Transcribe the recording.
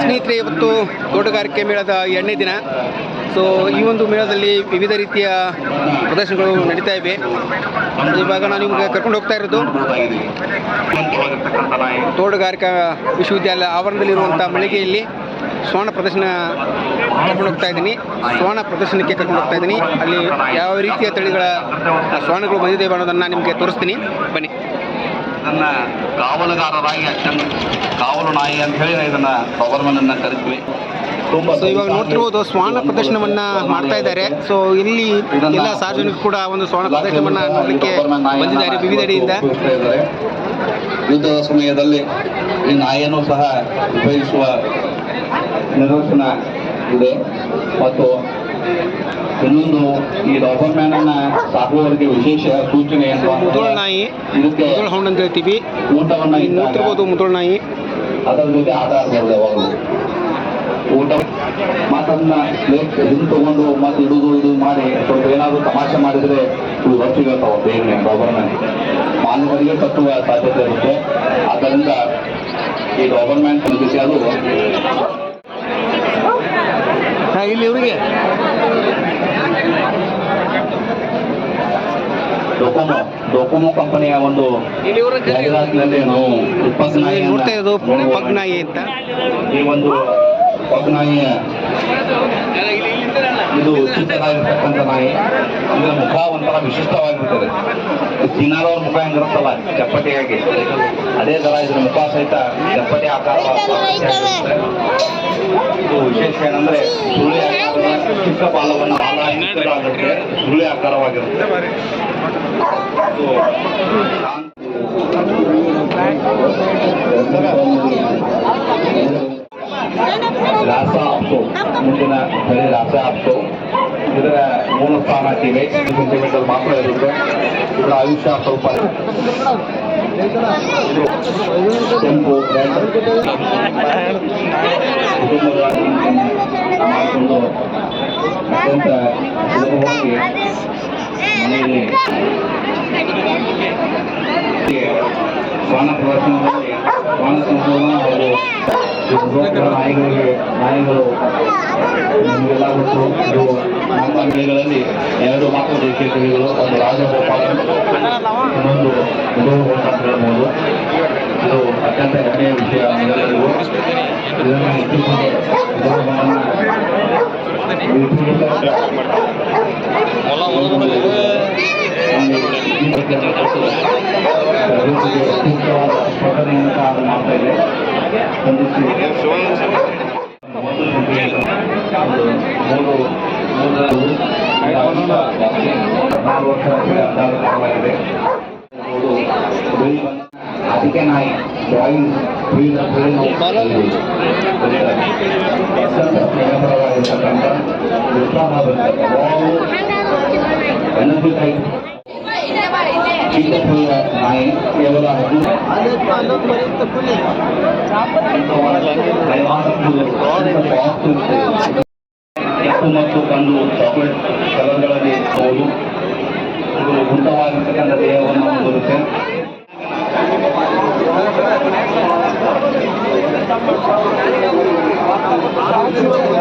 ಸ್ನೇಹಿತರೆ, ಇವತ್ತು ತೋಟಗಾರಿಕೆ ಮೇಳದ ಎರಡನೇ ದಿನ. ಸೊ ಈ ಒಂದು ಮೇಳದಲ್ಲಿ ವಿವಿಧ ರೀತಿಯ ಪ್ರದರ್ಶನಗಳು ನಡೀತಾ ಇವೆ. ಇವಾಗ ನಾನು ನಿಮಗೆ ಕರ್ಕೊಂಡು ಹೋಗ್ತಾ ಇರೋದು ತೋಟಗಾರಿಕಾ ವಿಶ್ವವಿದ್ಯಾಲಯ ಆವರಣದಲ್ಲಿರುವಂಥ ಮಳಿಗೆಯಲ್ಲಿ ಸ್ವರ್ಣ ಪ್ರದರ್ಶನ ಕರ್ಕೊಂಡು ಹೋಗ್ತಾ ಇದ್ದೀನಿ. ಸ್ವರ್ಣ ಪ್ರದರ್ಶನಕ್ಕೆ ಕರ್ಕೊಂಡು ಹೋಗ್ತಾ ಇದ್ದೀನಿ. ಅಲ್ಲಿ ಯಾವ ರೀತಿಯ ತಳಿಗಳ ಸ್ವರ್ಣಗಳು ಬಂದಿದೆ ಅನ್ನೋದನ್ನು ನಿಮಗೆ ತೋರಿಸ್ತೀನಿ. ಬನ್ನಿ. ನನ್ನ ಕಾವಲುಗಾರರಾಗಿ ಅಚ್ಚನ್ ಕಾವಲು ನಾಯಿ ಅಂತ ಹೇಳಿ ಇದನ್ನ ಗವರ್ಮೆಂಟ್ ಕರಿತೀವಿ. ಸೊ ಇವಾಗ ನೋಡ್ತಿರ್ಬೋದು ಸ್ವರ್ಣ ಪ್ರದರ್ಶನವನ್ನ ಮಾಡ್ತಾ ಇದ್ದಾರೆ. ಸೊ ಇಲ್ಲಿ ಎಲ್ಲ ಸಾರ್ವಜನಿಕರು ಕೂಡ ಒಂದು ಸ್ವಾಣ ಪ್ರದರ್ಶನವನ್ನ ನೋಡಲಿಕ್ಕೆ ಬಂದಿದ್ದಾರೆ ವಿವಿಧೆಡೆಯಿಂದ. ಯುದ್ಧದ ಸಮಯದಲ್ಲಿ ಈ ನಾಯಿಯನ್ನು ಸಹ ಉಪಯೋಗಿಸುವ ನಿದರ್ಶನ ಇದೆ. ಮತ್ತು ಇನ್ನೊಂದು ಈ ಡಾಬರ್ಮ್ಯಾನ್ ಅನ್ನ ಸಾಕುವವರಿಗೆ ವಿಶೇಷ ಸೂಚನೆ ಮುದುಳ ಅಂತಂದ್ರೆ ನಾಯಿ. ಇದಕ್ಕೆ ಹೌಂಡ್ ಅಂತ ಹೇಳ್ತೀವಿ. ಊಟವನ್ನ ಮುದುಳ ನಾಯಿ. ಅದರ ಜೊತೆ ಆಧಾರ ಆಡ್ಬಾರ್ದು ಯಾವಾಗಲೂ. ಊಟ ಮಾತನ್ನ ಹಿಂದೆ ತಗೊಂಡು ಮತ್ತೆ ಇಡುದು ಇದು ಮಾಡಿ ಸ್ವಲ್ಪ ಏನಾದ್ರೂ ತಮಾಷೆ ಮಾಡಿದ್ರೆ ಇವು ಹೊಚ್ಚಿಗೆಳ್ತಾವ ಬೇಗನೆ ಮ್ಯಾನ್ ಮಾನವರಿಗೆ ಕಟ್ಟುವ ಸಾಧ್ಯತೆ ಇರುತ್ತೆ. ಆದ್ದರಿಂದ ಈ ಗವರ್ಮೆಂಟ್ ಜೊತೆ ಅದು ಇಲ್ಲಿ ಇವರಿಗೆ. ಡೊಕೊಮೊ ಡೊಕೊಮೊ ಕಂಪನಿಯ ಒಂದು ಜಾಹೀರಾತಿನಲ್ಲಿ ನಾವು ಪಗ್ ನಾಯಿ ಅಂತ. ಈ ಒಂದು ಪಗ್ನಾಯಿಯ ಇದು ಚಿಕ್ಕದಾಗಿರ್ತಕ್ಕಂಥ ನಾಯಿ. ಇದರ ಮುಖ ಒಂಥರ ವಿಶಿಷ್ಟವಾಗಿರ್ತದೆ ಚೀನಾದವ್ರ ಮುಖ ಹೆಂಗಿರುತ್ತಲ್ಲ, ಚಪ್ಪಟೆಯಾಗಿ. ಅದೇ ಥರ ಇದರ ಮುಖ ಸಹಿತ ಚಪ್ಪಟೆ ಆಕಾರ ಇದು ವಿಶೇಷ ಏನಂದ್ರೆ ಆಕಾರ ಚಿಕ್ಕ ಬಾಲವನ್ನು ಬಾಲ ಸುಳ್ಳಿ ಆಕಾರವಾಗಿರುತ್ತೆ. ಮುಂದಿನ ಬೆಳೆ ರಾಸ ಆಪ್ಸೋ ಇದರ ಮೂಲ ಸ್ಥಾನ ಹಾಕಿವೆ ಸೆಂಟಿಮೀಟರ್ ಮಾತ್ರ ಇರುತ್ತೆ ಇದರ ಆಯುಷ್ಯ ಸ್ವಲ್ಪ ಇದು ಕೆಂಪು ರೆಡ್ ಕುಟುಂಬಗಳಲ್ಲಿ ಮಾಡಿಕೊಂಡು ಅತ್ಯಂತ ಸುಲಭವಾಗಿ ಮನೆಯಲ್ಲಿ ಶ್ವಾನ ಪ್ರದರ್ಶನದಲ್ಲಿ ಶ್ವಾನ ಸಂಶೋಧನಾ ಹಾಗೂ ಯುವಕರ ನಾಯಿಗಳಿಗೆ ನಾಯಿಗಳು ನಿಮಗೆಲ್ಲ ಗೊತ್ತು ಇದು ನಮ್ಮ ಅಂಗಡಿಗಳಲ್ಲಿ ಎರಡು ಮಾತ್ರ ದೇಶೀಯ ತಳಿಗಳು ಒಂದು ರಾಜಗೋಪಾಲ ಇನ್ನೊಂದು ಮುದುಗೋಪಾಲ ಅಂತ ಹೇಳ್ಬೋದು ಇದು ಅತ್ಯಂತ ಹೆಮ್ಮೆಯ ವಿಷಯ ಇದನ್ನು ಇಟ್ಟುಕೊಂಡು ಸೂಕ್ತವಾದ ಸ್ಪರ್ಧೆಯನ್ನು ಸಹ ಅದು ಮಾಡ್ತಾ ಇದೆ ಸ್ಪಂದಿಸಿ ಮೂರು ಮೂರರಲ್ಲಿ ಹದಿನಾರು ವರ್ಷ ಆಗಿದೆ ಅದಕ್ಕೆ ನಾಯಿ ಡ್ರಾಯಿಂಗ್ ಸ್ನೇಹಪರವಾಗಿರ್ತಕ್ಕಂಥ ಉತ್ಸಾಹವಾಗಿರ್ತಕ್ಕಂಥ ಎನರ್ಜಿ ಟೈಪ್ ಚೀತಪುರ ನಾಯಿ ಕೇವಲ ಹದಿನೈದು ಕೆಂಪು ಮತ್ತು ಕಂಡು ಚಾಕ್ಲೇಟ್ ಕಲರ್ಗಳಲ್ಲಿ ಹೌದು ಇದು ಉತ್ತಮವಾಗಿರ್ತಕ್ಕಂಥ ದೇಹವನ್ನು ಹೊಂದಿರುತ್ತೆ Thank you.